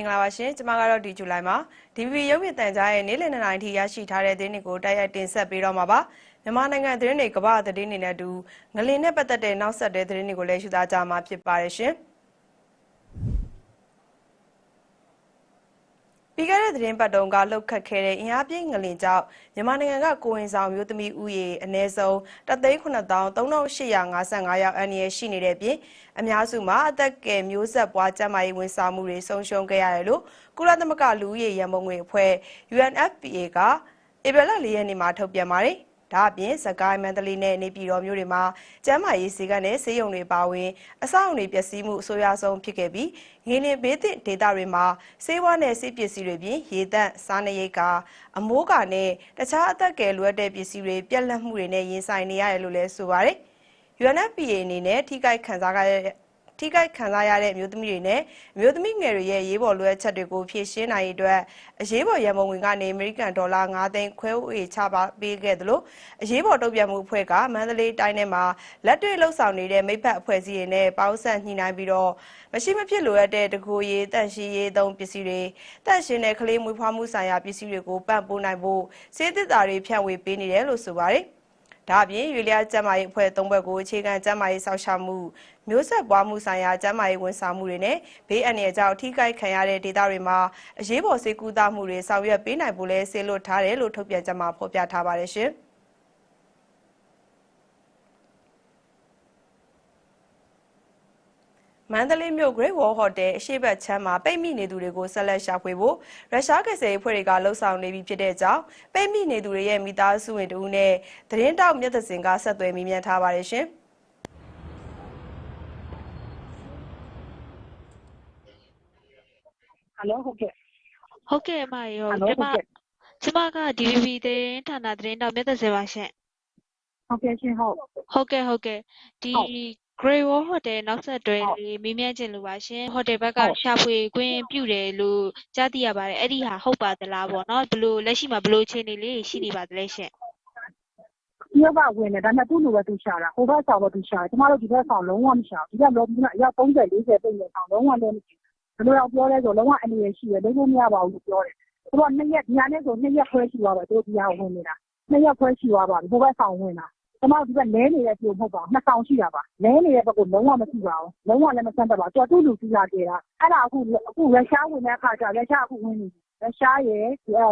င်္ဂလာပါရှင်ကျွန်မကတော့ဒီဇူလိုင်မှာ DVB ရုပ်မြင်သံကြားရဲ့နေ့လည်နေ့တိုင်းထိရရှိထားတဲ့သတင်းတွေကိုတိုက်ရိုက်တင်ဆက်ပေးတော့မှာပါမြန်မာနိုင်ငံသတင်းတွေကမ္ဘာသတင်းတွေနဲ့အတူငလင်နဲ့ပတ်သက်တဲ့နောက်ဆက်တွဲသတင်းတွေကိုလည်းရှုသားကြမှာဖြစ်ပါတယ်ရှင် ပြီးခဲ့တဲ့သတင်းပတ်တုန်းကလှုပ်ခတ်ခဲ့တဲ့အင်အားပြင်းငလင်ကြောင့်မြန်မာနိုင်ငံကကိုဝင်ဆောင်မျိုးသမီးဦးရေအနည်းဆုံး3,9855ယောက်အနည်းရှိနေတဲ့ပြင်အများစုမှာအသက်ကယ်မျိုးဆက်ပွားကျန်းမာရေးဝန်ဆောင်မှုတွေဆုံးရှုံးခဲ့ရတယ်လို့ကုလသမဂ္ဂလူဦးရေရန်ပုံငွေအဖွဲ့ UNFPA ကဧပြီလ၄ရက်နေ့မှာထုတ်ပြန်ပါတယ်။ ဒါအပြင်စကိုင်းမန္တလေးနဲ့နေပြည်တော်မြို့တွေမှာကျန်းမာရေးစေကန်းနဲ့ဆေးရုံတွေပါဝင်အဆောက်အုံတွေပျက်စီးမှုအဆိုးရွားဆုံးဖြစ်ခဲ့ပြီးငင်းလင်ဘေးသင့်ဒေသတွေမှာဆေးဝါးနဲ့ဆေးပစ္စည်းတွေပြင်ရေသန့်စားနပ်ရိက္ခာအမိုးကာနဲ့တခြားအသက်ကယ်လိုအပ်တဲ့ပစ္စည်းတွေပြက်လက်မှုတွေနဲ့ရင်ဆိုင်နေရတယ်လို့လည်းဆိုပါတယ်။ UNFPA အနေနဲ့ထိခိုက်ခံစားရတဲ့ ထိခိုက်ခံစားရတဲ့အမျိုးသမီးတွေနဲ့အမျိုးသမီးငယ်တွေရဲ့ရေးပေါ်လိုအပ်ချက်တွေကိုဖြည့်ရှင်းနိုင်ရေးအတွက်အရေးပေါ်ရန်ပုံငွေကနေအမေရိကန်ဒေါ်လာ9သိန်းခွဲဝေချပါပေးခဲ့သလိုအရေးပေါ်တုံ့ပြန်မှုအဖွဲ့ကမန္တလေးတိုင်းထဲမှာလက်တွေ့လှုပ်ဆောင်နေတဲ့မိဖက်အဖွဲ့အစည်းတွေနဲ့ပေါင်းဆက်ညှိနှိုင်းပြီးတော့မရှိမဖြစ်လိုအပ်တဲ့တကူရေးတန့်ရှင်းရေးသုံးပစ္စည်းတွေတန့်ရှင်းတဲ့ကလေးမွေးဖွားမှုဆိုင်ရာပစ္စည်းတွေကိုပံ့ပိုးနိုင်ဖို့စေတသာတွေဖြန့်ဝေပေးနေတယ်လို့ဆိုပါတယ်။ဒါအပြင်ရွေလျားကျန်းမာရေးအဖွဲ့သုံးဘက်ကိုအခြေခံကျန်းမာရေးစောင့်ရှောက်မှု မျိုးဆက်ပွားမှုဆိုင်ရာကျန်းမာရေးဝန်ဆောင်မှုတွေနဲ့ဘေးအန္တရာယ်ကြောင့်ထိခိုက်ခံရတဲ့ဒေသတွေမှာအရေးပေါ်ဆေးကုသမှုတွေဆောင်ရွက်ပေးနိုင်ဖို့လဲဆေးလွတ်ထားတယ်လို့ထုတ်ပြန်ကြမှာဖော်ပြထားပါတယ်ရှင်။မန္တလေးမြို့ Great Wall Hotel အရှိတ်ချမ်းမှာပိတ်မိနေသူတွေကိုဆက်လက်ရှာဖွေဖို့ရုရှားကစားရေးဖွဲ့တွေကလှုံ့ဆော်နေပြီဖြစ်တဲ့အကြောင်းပိတ်မိနေသူတွေရဲ့မိသားစုဝင်တို့နဲ့သတင်းတောက်မြတ်သစင်ကဆက်သွယ်မိမြန်ထားပါတယ်ရှင် ဟယ်လိုဟုတ်ကဲ့ဟုတ်ကဲ့အမရောကျမကျမက DVB သတင်းဌာနသတင်းတောက်မြတ်သစင်ပါရှင်ဟုတ်ကဲ့ရှင်ဟုတ်ဟုတ်ကဲ့ဟုတ်ကဲ့ဒီ Great Wall Hotel နောက်ဆက်တွဲလေးမေးမြန်းချင်လို့ပါရှင်ဟိုတယ်ဘက်ကရှာဖွေခွင့်ပြုတယ်လို့ကြားသိရပါတယ်အဲ့ဒီဟာဟုတ်ပါသလားပေါ့နော်ဘလို့လက်ရှိမှာဘလို့အခြေအနေလေးရှိနေပါသလဲရှင်ဒီကဝင်တယ်ဒါပေမဲ့သူ့လူပဲသူရှာတာဟိုဘက်ဆောင်ပဲသူရှာတယ်ကျမတို့ဒီဘက်ဆောင်လုံးဝမရှာဘူးဒီကလောပြီးတော့အယောက်30 40ပိတ်နေဆောင်လုံးဝလည်းမရှိ ဘူးဘယ်လိုတော့ပြောလဲဆိုလုံးဝအနေရရှိတယ်လုံးဝမရပါဘူးလို့ပြောတယ်သူကနှစ်ရက်ဒီညနဲ့ဆိုနှစ်ရက်ခွဲရှိသွားပါသူတို့ဒီဟာဝင်နေတာနှစ်ရက်ခွဲရှိသွားပါပြီဟိုဘက်ဆောင်ဝင်တာကျမတို့ဒီဘက်လဲနေတဲ့ပြိုမဟုတ်ပါဘူးနှစ်ဆောင်ရှိတာပါလဲနေတဲ့ဘက်ကိုလုံးဝမရှိပါဘူးလုံးဝလည်းမဆန့်တတ်ပါဘူးကျော်တူးလူကြီးလာကြတာအဲ့ဒါအခုအခုရုရှားဝင်တဲ့အခါကျရုရှားအခုဝင်နေပြီ ရုရှားရဲ့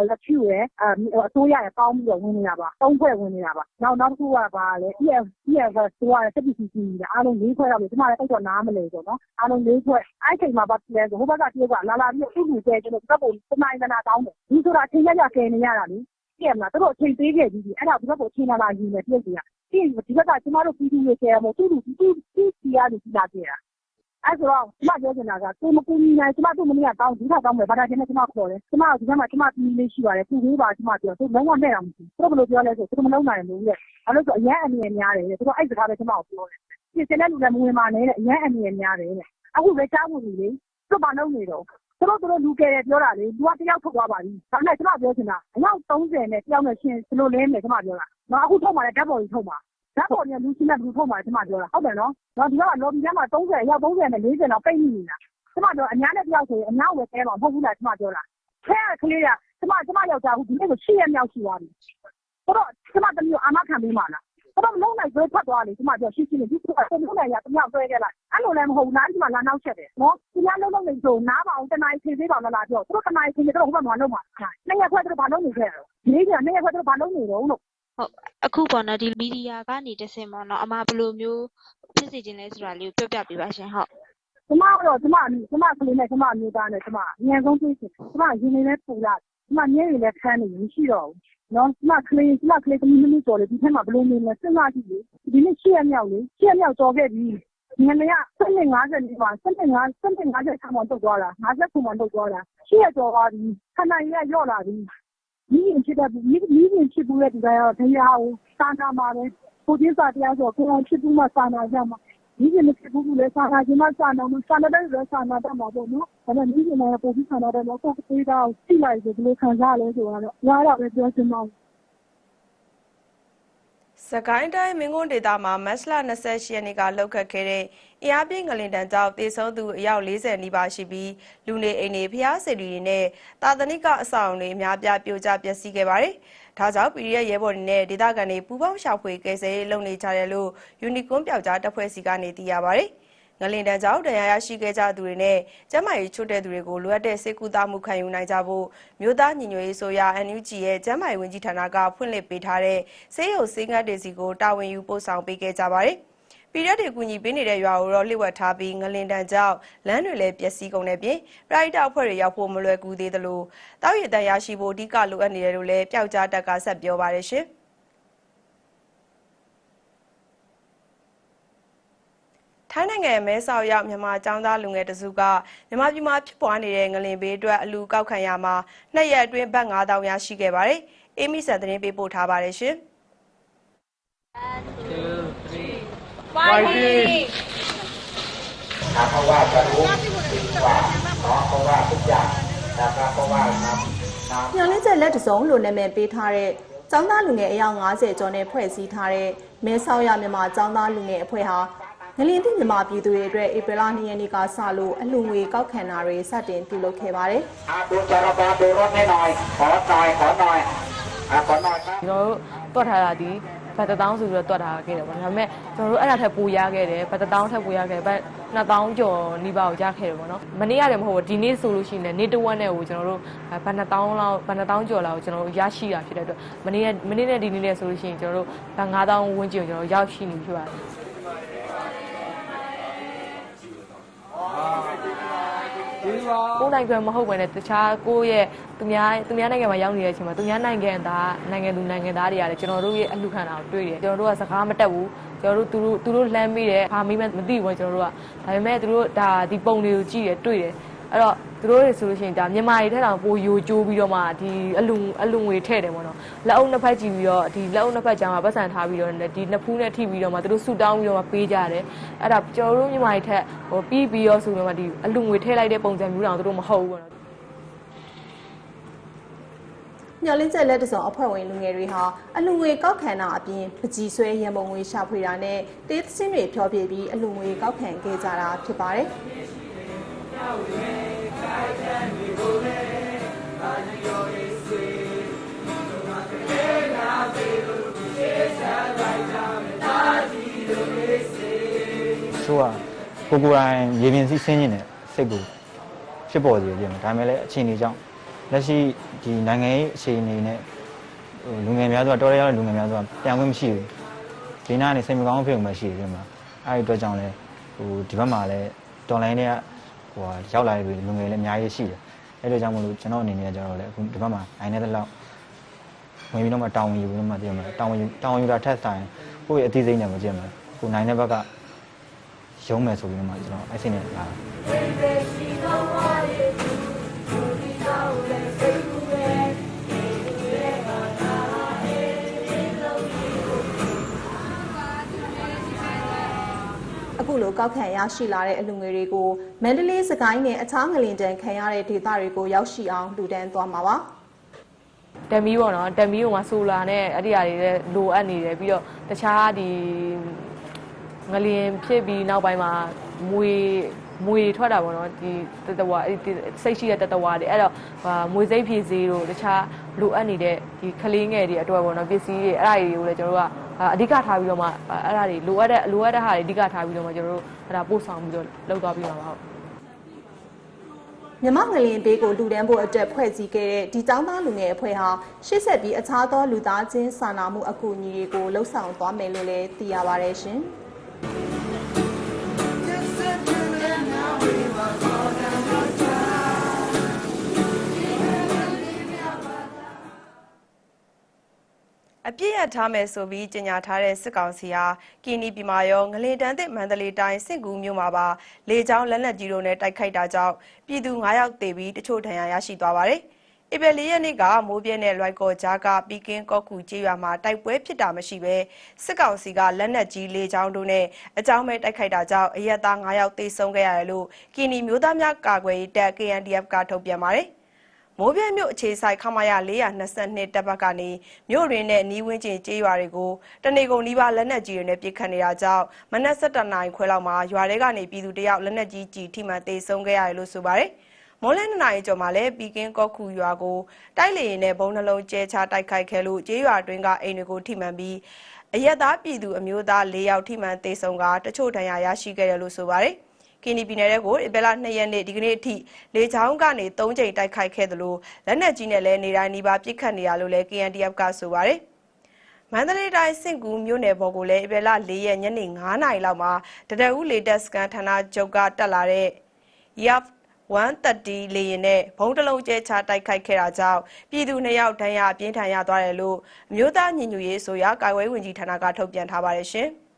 လက်ဖြူရဲ့အစိုးရရဲ့ပေါင်းပြီးတော့ ဝင်နေတာပါသုံးဖွဲ့ ဝင်နေတာပါ နောက်နောက်တစ်ခုကပါလေ EF EF ဆိုရတဲ့ CPC ကြီးအားလုံး ၄ ဖွဲ့ရောက်ပြီကျမလည်းတိတ်တော့ နားမလဲဆိုနော် အားလုံး ၄ ဖွဲ့ အဲ့ချိန်မှာပါလဲဆိုဟိုဘက်က တရုတ်က လာလာပြီးသူ့လူကျဲကျွန်တော်တပ်ပုံစနိုင်စနာတောင်းတယ်ဒီဆိုတာ အချိန်ရရကဲနေရတာလေပြည့်မလား သူတို့ အချိန်ပေးခဲ့ပြီးပြီ အဲ့ဒါ ဒီဘက်ကို အချိန်လာလာယူနေပြည့်စီကပြီးရင် ဒီဘက်က ကျမတို့ ပြည်သူတွေကျဲမို့သူ့လူသူ့သူ့စီကနေကြီး လာကြတာ အဲ့ဆိုတော့ကျမပြောချင်တာကကိုမကူညီနိုင်ကျမတို့မနေ့ကတောင်းဒီခါတောင်းမယ်ဘာသာချင်းနဲ့ကျမခေါ်တယ်ကျမဒီကမှာကျမပြည်လေးရှိပါတယ်သူ့ဝေးပါကျမပြောသူလုံးဝနဲ့အောင်မရှိသူတို့ဘယ်လိုပြောလဲဆိုသူတို့မလုံးနိုင်ဘူးတဲ့အဲ့လို့ဆိုအရန်အနေများတယ်သူတို့အဲ့စကားပဲကျမကိုပြောတယ်ပြင်စင်တဲ့လူလည်းမဝင်ပါနဲ့တဲ့အရန်အနေများတယ်တဲ့အခုပဲကြားဝင်ပြီလေသူတို့ဘာလုပ်နေတော့သူတို့သူတို့လူကယ်တယ်ပြောတာလေလူကတယောက်ထုတ်သွားပါပြီဒါနဲ့ကျမပြောချင်တာအယောက်30နဲ့တယောက်နဲ့ရှင်ဘယ်လိုလဲမယ်ကျမပြောတာနော်အခုထုတ်မှလည်းဓာတ်ပေါ်ကြီးထုတ်မှာ ဓာတ်ပေါ်ကြီးလူချင်းနဲ့လူထုတ်မှကျမပြောတာဟုတ်တယ်နော်နော်ဒီကလော်ဘီထဲမှာ30အယောက်30နဲ့40တော့ပိတ်မိနေတာကျမပြောအများနဲ့တယောက်ဆိုရင်အများဝယ်သေးပါမဟုတ်ဘူးလားကျမပြောတာခဲကလေးကကျမကျမယောက်ျားအခုဒီနေ့ကို8ရက်မြောက်ရှိသွားပြီဆိုတော့ကျမတမျိုးအာမခံပေးမှလားတော့လုံးနိုင်ဆွဲဖတ်သွားလေကျမပြောရှင်းရှင်းလေးဒီကလုံးနိုင်ရတမြောက်ဆွဲခဲ့လိုက်အဲ့လိုလည်းမဟုတ်ဘူးနားဒီမှာလာနောက်ချက်တယ်နော်ဒီများလုံးလုံးနေဆိုနားပါအောင်တနားချိန်သေးပါလားလားပြောသူတို့တနားချိန်နေတော့ဟိုဘက်မှာလုံးမှာနှစ်ရက်ခွဲသူတို့ဘာလုံးနေခဲ့တယ်ဒီနေ့ကနှစ်ရက်ခွဲသူတို့ဘာလုံးနေတော့လို့ ဟုတ်အခုပေါ့နော်ဒီမီဒီယာကနေတဆင့်ပေါ့နော်အမဘယ်လိုမျိုးဖြစ်စေချင်လဲဆိုတာလေးကိုပြောပြပေးပါရှင်ဟုတ်ကျမတော့ကျမကျမကလေးနဲ့ကျမအမျိုးသားနဲ့ကျမအငြင်းဆုံးသိချင်ကျမရင်းနေနဲ့ပူလာကျမမျက်ရည်လည်းခမ်းနေမရှိတော့ဘူးနော်ကျမကလေးကျမကလေးကမိနစ်ကျော်လေဒီထက်မှဘယ်လိုနေလဲစဉ်းစားကြည့်လေဒီနေ့ရှေ့ရမြောက်လေရှေ့ရမြောက်တော်ခဲ့ပြီငမရစနစ်50နေပါစနစ်50စနစ်50ဆံမတော့သွားတာ50ခုမှတော့သွားတာရှေ့ရကျော်သွားပြီခဏရရော့လာပြီ မိရင်ဖြစ်တဲ့မိမိရင်ဖြစ်ဘူးတဲ့ဒီကရောတရားကိုစာနာမှာပဲကိုကြီးစာတရားဆိုကိုယ်ဖြစ်ဘူးမှစာနာကြမှာမိရင်မဖြစ်ဘူးလေစာနာခြင်းမှစာနာမှာစာနာတဲ့လူစာနာတတ်မှာပေါ့နော်ဒါပေမဲ့မိရင်လည်းပုံပြီးစာနာတယ်လို့ကိုယ်သေးတာကိုသိလိုက်ဆိုဘယ်လိုခံစားလဲဆိုတော့ရတာပဲပြောချင်တော့စ စကိုင်းတိုင်းမင်းကွန်းဒေသမှာမတ်လ28ရက်နေ့ကလှုပ်ခတ်ခဲ့တဲ့အင်အားပြင်းငလင်တန်းကြောင့်တေဆုံးသူအယောက်40နီးပါးရှိပြီးလူနေအိမ်တွေဖျားစီတွေနဲ့တာသနိကအဆောင်တွေအများပြားပြိုကျပျက်စီးခဲ့ပါတယ်။ဒါကြောင့် PDF ရဲဘော်တွေနဲ့ဒေသခံတွေပူးပေါင်းရှာဖွေကယ်ဆယ်ရေးလုပ်နေကြတယ်လို့ယူနီကွန်းပြောက်ကြားတပ်ဖွဲ့စီကနေသိရပါတယ်။ ငလင်တန်းကြောင့်တရားရရှိခဲ့ကြသူတွေနဲ့ကျန်းမာရေးချွတ်တဲ့သူတွေကိုလိုအပ်တဲ့စေကူတာမှုခံယူနိုင်ကြဖို့မြို့သားညီညွတ်ရေးဆိုရာ NUG ရဲ့ကျန်းမာရေးဝန်ကြီးဌာနကဖွင့်လှစ်ပေးထားတဲ့စေယုံစေငတ်တွေစီကိုတာဝန်ယူပို့ဆောင်ပေးခဲ့ကြပါတယ်။ပြည်ရက်တွေကူညီပေးနေတဲ့ရွာကိုတော့လှည့်ဝက်ထားပြီးငလင်တန်းကြောင့်လမ်းတွေလည်းပျက်စီးကုန်တဲ့ပြင်ပရိုက်တာအဖွဲ့တွေရောက်ဖို့မလွယ်ကူသေးသလိုတောက်ရည်တန်ရရှိဖို့အဓိကလိုအပ်နေတယ်လို့လည်းပျောက်ကြားတက်ကဆက်ပြောပါတယ်ရှင်။ ထိုင်းနိုင်ငံမဲဆောက်ရောက်မြန်မာចောင်းသားလူငယ်တစုကမြန်မာပြည်မှာဖြစ်ပွားနေတဲ့ငလင်ဘေးအတွက်အလူကောက်ခံရမှာနှစ်ရက်အတွင်းဘတ်9000ရရှိခဲ့ပါတယ်။အေးမီဆန်သတင်းပေးပို့ထားပါတယ်ရှင်။ fighting นะเพราะว่าจะรู้ดีกว่าเนาะเพราะว่าทุกอย่างนะครับเพราะว่าน้ำน้ำ ညှော်လင်းချက်လက်တစုံလို့နာမည်ပေးထားတဲ့ចောင်းသားလူငယ်အယောက်90ကျော်နဲ့ဖွဲ့စည်းထားတဲ့မဲဆောက်ရမြန်မာចောင်းသားလူငယ်အဖွဲ့ဟာ ငလင်းသည့်မြန်မာပြည်သူတွေအတွက်ဧပြီလ2ရက်နေ့ကစလို့အလှငွေကောက်ခံတာတွေစတင်ပြုလုပ်ခဲ့ပါတယ်။အာကိုကျရပါဒေရောနေနိုင်ခေါ်နိုင်ခေါ်နိုင်အာခေါ်နိုင်ကျွန်တော်တို့တွက်ထားတာဒီဘတ်တောင်းဆိုပြီးတော့တွက်ထားခဲ့တယ်ပေါ့။ဒါပေမဲ့ကျွန်တော်တို့အဲ့ဒါထက်ပိုရခဲ့တယ်ဘတ်တောင်းထက်ပိုရခဲ့ဘတ်2000ကျော်နီးပါးကိုရခဲ့တယ်ပေါ့နော်။မနေ့ရတယ်မဟုတ်ဘူးဒီနေ့ဆိုလို့ရှိရင်နေ့တစ်ဝက်နဲ့ကိုကျွန်တော်တို့ဘတ်2000လောက်ဘတ်2000ကျော်လောက်ကိုကျွန်တော်တို့ရရှိတာဖြစ်တဲ့အတွက်မနေ့ကမနေ့နဲ့ဒီနေ့နဲ့ဆိုလို့ရှိရင်ကျွန်တော်တို့ဘတ်9000ဝန်းကျင်ကိုကျွန်တော်ရောက်ရှိနေဖြစ်ပါတယ်။ ကိုယ်နိုင်ငံမဟုတ်ဘဲနဲ့တခြားကိုယ့်ရဲ့သူများသူများနိုင်ငံမှာရောက်နေတဲ့အချိန်မှာသူများနိုင်ငံသားနိုင်ငံသူနိုင်ငံသားတွေကလည်းကျွန်တော်တို့ရဲ့အလှခံတာကိုတွေ့တယ်ကျွန်တော်တို့ကစကားမတက်ဘူးကျွန်တော်တို့သူတို့သူတို့လှမ်းမိတယ်ဘာမိမမသိဘူးကျွန်တော်တို့ကဒါပေမဲ့သူတို့ဒါဒီပုံတွေကိုကြည့်တယ်တွေ့တယ်အဲ့တော့ သူတို့တွေဆိုလို့ရှိရင်ဒါမြန်မာတွေထက်တောင်ပိုယိုကျိုးပြီးတော့မှဒီအလူအလူငွေထည့်တယ်ပေါ့နော်လက်အုပ်နှစ်ဖက်ကြည့်ပြီးတော့ဒီလက်အုပ်နှစ်ဖက်ကြားမှာပတ်စံထားပြီးတော့ဒီနှစ်ဖူးနဲ့ထိပြီးတော့မှသူတို့ဆူတောင်းပြီးတော့မှပေးကြတယ်အဲ့ဒါကျွန်တော်တို့မြန်မာတွေထက်ဟိုပြီးပြီးတော့ဆိုတော့မှဒီအလူငွေထည့်လိုက်တဲ့ပုံစံမျိုးတောင်သူတို့မဟုတ်ဘူးပေါ့နော်ညှော်လင်းချက်လက်တစုံအဖွဲ့ဝင်လူငယ်တွေဟာအလှငွေကောက်ခံတာအပြင်ပကြီးဆွဲရံပုံငွေရှာဖွေတာနဲ့တေးသင်းတွေဖြောပြပြီးအလှငွေကောက်ခံခဲ့ကြတာဖြစ်ပါတယ်။ဆိုး ကကိုကိုယ်တိုင်ရေပြင်စီးဆင်းနေတဲ့စိတ်ကိုဖြစ်ပေါ်စေတယ်ဒါပေမဲ့လည်းအခြေအနေကြောင့်လက်ရှိဒီနိုင်ငံရေးအခြေအနေနဲ့ဟိုလူငယ်များစွာတော်ရရတဲ့လူငယ်များစွာပြန်ခွင့်မရှိဘူးဒီနားကနေစိတ်မကောင်းဖြစ်မှရှိတယ်ပြင်မှာအဲဒီအတွက်ကြောင့်လည်းဟိုဒီဘက်မှာလည်းတော်လိုင်းတွေက ဟိုရောက်လာတဲ့လူငယ်လည်းအများကြီးရှိတယ်အဲဒီအတွက်ကြောင့်မလို့ကျွန်တော်အနေနဲ့ကျွန်တော်လည်းအခုဒီဘက်မှာနိုင်နေတဲ့လောက်ဝင်ပြီးတော့မှတောင်းဝင်ယူပြီးတော့မှပြင်မှာတောင်းဝင်ယူတောင်းဝင်ယူတာထက်ဆိုင်ကိုယ့်ရဲ့အသေးစိတ်နဲ့မကြည့်မှာကိုနိုင်တဲ့ဘက်ကရုံးမယ်ဆိုပြီးတော့မှကျွန်တော်အဲ့စိတ်နဲ့လာ လိုကောက်ခံရရှိလာတဲ့အလူငွေတွေကိုမန္တလေးစကိုင်းနဲ့အခြားငလင်တန်ခံရတဲ့ဒေသတွေကိုရောက်ရှိအောင်လူတန်းသွားမှာပါတမီပေါ့နော်တမီကမှဆိုလာနဲ့အဲ့ဒီအရာတွေလည်းလိုအပ်နေတယ်ပြီးတော့တခြားဒီငလျင်ဖြစ်ပြီးနောက်ပိုင်းမှာမွေမွေထွက်တာပေါ့နော်ဒီတတဝါအဲ့ဒီစိတ်ရှိတဲ့တတဝါတွေအဲ့တော့ဟာမွေစိတ်ဖြည့်စေးတို့တခြားလိုအပ်နေတဲ့ဒီကလေးငယ်တွေအတွက်ပေါ့နော်ပစ္စည်းတွေအဲ့ဒါတွေကိုလည်းကျွန်တော်တို့က အဓိကထားပြီးတော့မှအဲ့ဒါတွေလိုအပ်တဲ့လိုအပ်တဲ့ဟာတွေအဓိကထားပြီးတော့မှကျွန်တော်တို့အဲ့ဒါပို့ဆောင်ပြီးတော့လုပ်သွားပြီးမှာပါဟုတ်မြမငလင်ဘေးကိုလူတန်းဖို့အတွက်ဖွဲ့စည်းခဲ့တဲ့ဒီចောင်းသားလူငယ်အဖွဲ့ဟာရှေ့ဆက်ပြီးအခြားသောလူသားချင်းစာနာမှုအကူအညီတွေကိုလှုပ်ဆောင်သွားမယ်လို့လည်းသိရပါတယ်ရှင်။။ အပြည့်ရထားမယ်ဆိုပြီးကြေညာထားတဲ့စစ်ကောင်စီဟာကီနီပြည်မှာရောငလေတန်းသစ်မန္တလေးတိုင်းစင့်ကူးမြို့မှာပါလေကြောင်းလက်နက်ကြီးတို့နဲ့တိုက်ခိုက်တာကြောင့်ပြည်သူ9ယောက်သေပြီးတချို့ဒဏ်ရာရရှိသွားပါတယ်။ဧပြီ၄ရက်နေ့ကမိုးပြဲနဲ့လွိုက်ကော်ကြားကပီကင်းကော့ခုကျေးရွာမှာတိုက်ပွဲဖြစ်တာမရှိဘဲစစ်ကောင်စီကလက်နက်ကြီးလေကြောင်းတို့နဲ့အကြောင်းမဲ့တိုက်ခိုက်တာကြောင့်အရက်သား9ယောက်သေဆုံးခဲ့ရတယ်လို့ကီနီမျိုးသားများကာကွယ်ရေးတပ် KNDF ကထုတ်ပြန်ပါတယ်။ မိုးပြဲမြို့အခြေဆိုင်ခမာရ422တပ်ဘက်ကနေမြို့ရင်းနဲ့နီးဝင်းကျင်ကျေးရွာတွေကိုတနေကုန်နီးပါးလက်နက်ကြီးတွေနဲ့ပစ်ခတ်နေတာကြောင့်မနက်7:00နာရီခွဲလောက်မှာရွာတွေကနေပြည်သူတယောက်လက်နက်ကြီးကြီးထိမှန်သေဆုံးခဲ့ရတယ်လို့ဆိုပါတယ်။မွန်လဲနှစ်နာရီကျော်မှာလည်းပီကင်းကော့ခုရွာကိုတိုက်လေရင်နဲ့ဘုံနှလုံးကျဲချတိုက်ခိုက်ခဲ့လို့ကျေးရွာတွင်းကအိမ်တွေကိုထိမှန်ပြီးအရက်သားပြည်သူအမျိုးသား၄ယောက်ထိမှန်သေဆုံးကတချို့ဒဏ်ရာရရှိခဲ့တယ်လို့ဆိုပါတယ်။ ကင်းနီပြည်နယ်ကိုဧပြီလ2ရက်နေ့ဒီကနေ့အထိလေချောင်းကနေ3ကြိမ်တိုက်ခိုက်ခဲ့သလိုလက်နက်ကြီးနဲ့လည်းနေတိုင်းနီးပါးပစ်ခတ်နေရလို့လည်း KNDF ကဆိုပါတယ်။မန္တလေးတိုင်းစင့်ကူမြို့နယ်ပေါ်ကိုလည်းဧပြီလ4ရက်ညနေ9နာရီလောက်မှာတရဦးလေတက်စကန်ဌာနချုပ်ကတက်လာတဲ့ YAF 130လေရင်နဲ့ဘုံတလုံးကျဲချတိုက်ခိုက်ခဲ့တာကြောင့်ပြည်သူနှစ်ယောက်ဒဏ်ရာအပြင်းထန်ရသွားတယ်လို့အမျိုးသားညီညွတ်ရေးဆိုရကာကွယ်ဝင်ကြီးဌာနကထုတ်ပြန်ထားပါတယ်ရှင်။